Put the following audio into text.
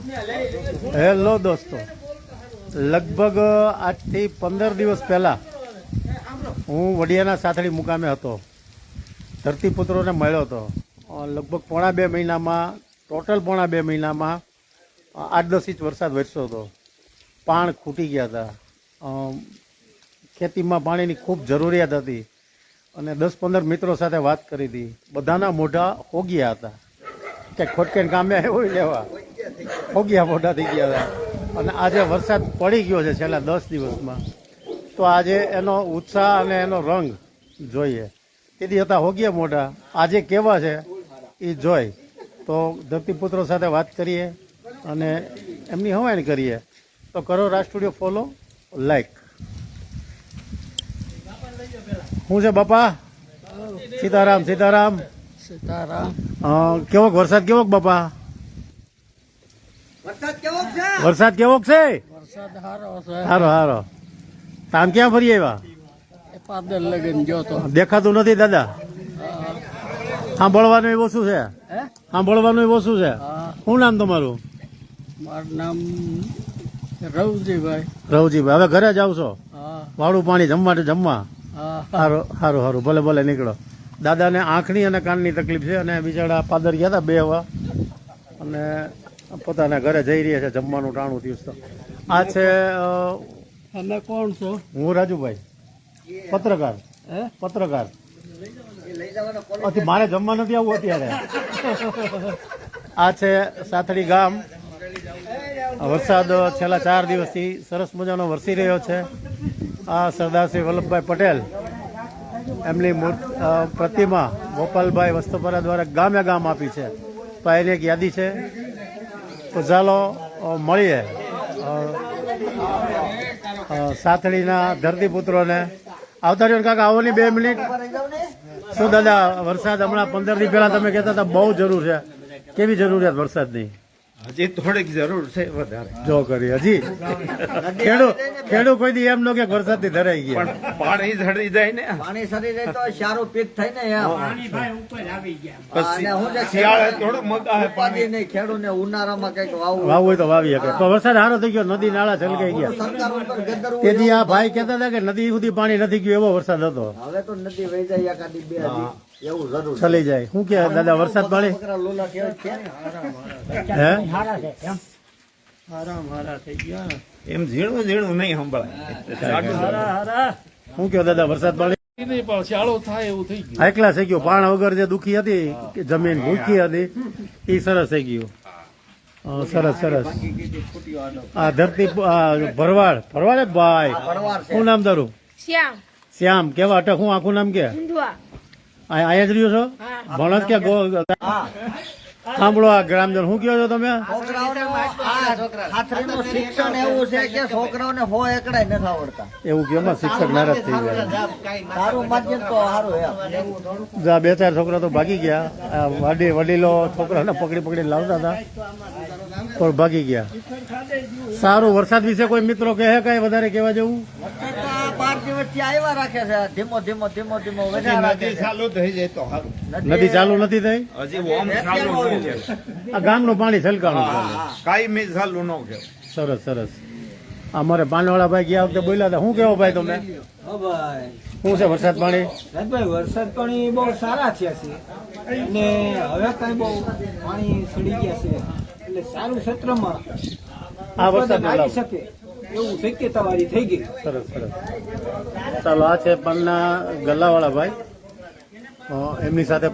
Hello દોસ્તો. લગભગ આજથી પંદર દિવસ પહેલાં હું વડિયાના સાથળી મુકામે હતો. ધરતીપુત્રોને મળ્યો હતો. લગભગ પોણા બે મહિનામાં, ટોટલ પોણા બે મહિનામાં આઠ દસ ઇંચ વરસાદ વરસ્યો હતો. પાણ ખૂટી ગયા હતા. ખેતીમાં પાણીની ખૂબ જરૂરિયાત હતી અને દસ પંદર મિત્રો સાથે વાત કરી હતી. બધાના મોઢા હોગ્યા હતા. કે ખોટકે કામે હોય લેવા. હોગ્યા મોઢા થઈ ગયા હતા. અને આજે વરસાદ પડી ગયો છે છેલ્લા દસ દિવસમાં. તો આજે એનો ઉત્સાહ અને એનો રંગ જોઈએ. તેથી હતા હોગ્યા મોઢા. આજે કેવા છે એ જોઈ. તો ધરતીપુત્રો સાથે વાત કરીએ અને એમની હવાણ કરીએ. તો કરો રાજ સ્ટુડિયો ફોલો લાઈક. શું છે બાપા? સીતારામ સીતારામ. સીતારામ. કેવોક વરસાદ કેવોક બાપા? વરસાદ કેવો છે? વરસાદ સારો છે. હારો તામ ક્યાં ફરી આવ્યા? પાદર લગન ગયો તો. દેખાતું નથી દાદા? સાંભળવાનું એવું શું છે? હે? સાંભળવાનું એવું શું છે? શું નામ તમારું? મારું નામ રવજીભાઈ. રવજીભાઈ હવે ઘરે જાવ છો વાળું પાણી જમવા જમવા? સારું સારું સારું ભલે ભલે નીકળો. દાદાને આંખની અને કાનની તકલીફ છે અને બિચારા પાદર ગયા હતા બે હવા. અને પોતાના ઘરે જઈ રહ્યા છે જમવાનું ટાણું થયું તો. આ છે તમે કોણ છો? હું રાજુભાઈ. પત્રકાર. હે? પત્રકાર. મારે જમવા નથી આવવું અત્યારે. આ છે સાથડી ગામ. વરસાદ છેલ્લા ચાર દિવસથી સરસ મજાનો વરસી રહ્યો છે. આ સરદારશ્રી વલ્લભભાઈ પટેલ એમની પ્રતિમા ગોપાલભાઈ વસ્તુપરા દ્વારા ગામે ગામ આપી છે. તો એની એક યાદી છે. તો ચાલો મળીએ. સાથળીના ધરતીપુત્રોને. આવતા રહ્યો કાકા આવો બે મિનિટ. શું દાદા, વરસાદ હમણાં પંદર દિવસ પહેલા તમે કહેતા હતા, બહુ જરૂર છે. કેવી જરૂરિયાત વરસાદની? હજી થોડીક જરૂર છે વધારે. જો કરી હજી. ખેડૂત ખેડૂત કોઈ દી એમ નો કે વરસાદથી ધરાઈ ગયા. પણ પાણી સડી જાય ને. પાણી સડી જાય તો સારું પીક થાય ને પાણી ભાઈ ઉપર આવી ગયા. શિયાળે થોડો મગા હે પાણી. નહીં ખેડૂત ને ઉનાળામાં કંઈક વાવું વાવું હોય તો વાવી શકે પણ વરસાદ સારો થઈ ગયો નદી નાળા છલકાઈ ગયા. સરકાર ઉપર ગદરવું તેથી આ ભાઈ કહેતા હતા કે નદી સુધી પાણી નથી ગયું એવો વરસાદ હતો. હવે તો નદી વહી જાય એકાદી બે હજી. એવું જરૂર ચલી જાય. શું કે દાદા વરસાદ? હે? હારા થઈ ગયા. એમ ઝીણું ઝીણું નહીં સંભળાય. હારા હારા. શું કયો દાદા વરસાદ એવું થઈ ગયું. એકલા થઈ ગયું. પાણ વગર જે દુખી હતી જમીન ભૂખી હતી એ સરસ થઈ ગયું. અ, સરસ સરસ. આ ધરતી આ ભરવાડ. ભરવાડ ભાઈ. શું નામ તારું? શ્યામ. શ્યામ. કેવા? અટક હું આખું નામ કે? ઊંધવા આ- જ રહ્યો છો? ભણસ કે સાંભળો આ ગ્રામજન. શું કહો છો તમે? શિક્ષણ એવું છે કે છોકરાઓને હો એકડાય નથી આવડતા. એવું કે શિક્ષક નારાજ થઈ ગયા. જા બે ચાર છોકરા તો ભાગી ગયા. વડી વડીલો છોકરાને પકડી પકડી લાવતા હતા પણ ભાગી ગયા. સારું વરસાદ વિશે કોઈ મિત્રો કહે કઈ વધારે કહેવા જેવું? દિવસથી આવ્યા રાખે છે. ધીમો ધીમો ધીમો ધીમો વધ્યા રાખે નદી ચાલુ થઈ જાય તો નદી ચાલુ નથી થઈ? હજી ઓમ ચાલુ છે. આ ગામનું પાણી છલકાણું ચાલે કાયમી ચાલુ ન કે સરસ સરસ. અમારે પાનવાળા ભાઈ ગયા વખતે બોલ્યા હતા. શું કેવો ભાઈ તમે? શું છે વરસાદ પાણી? વરસાદ પાણી બહુ સારા થયા છે. અને હવે કઈ બહુ પાણી સડી ગયા છે. એટલે સારું ક્ષેત્રમાં આ વરસાદ લાગી શકે. એવું શક્યતા વાળી થઈ ગઈ? સરસ સરસ. ચાલો, આ છે પાનના ગલ્લાવાળા ભાઈ. એમની સાથે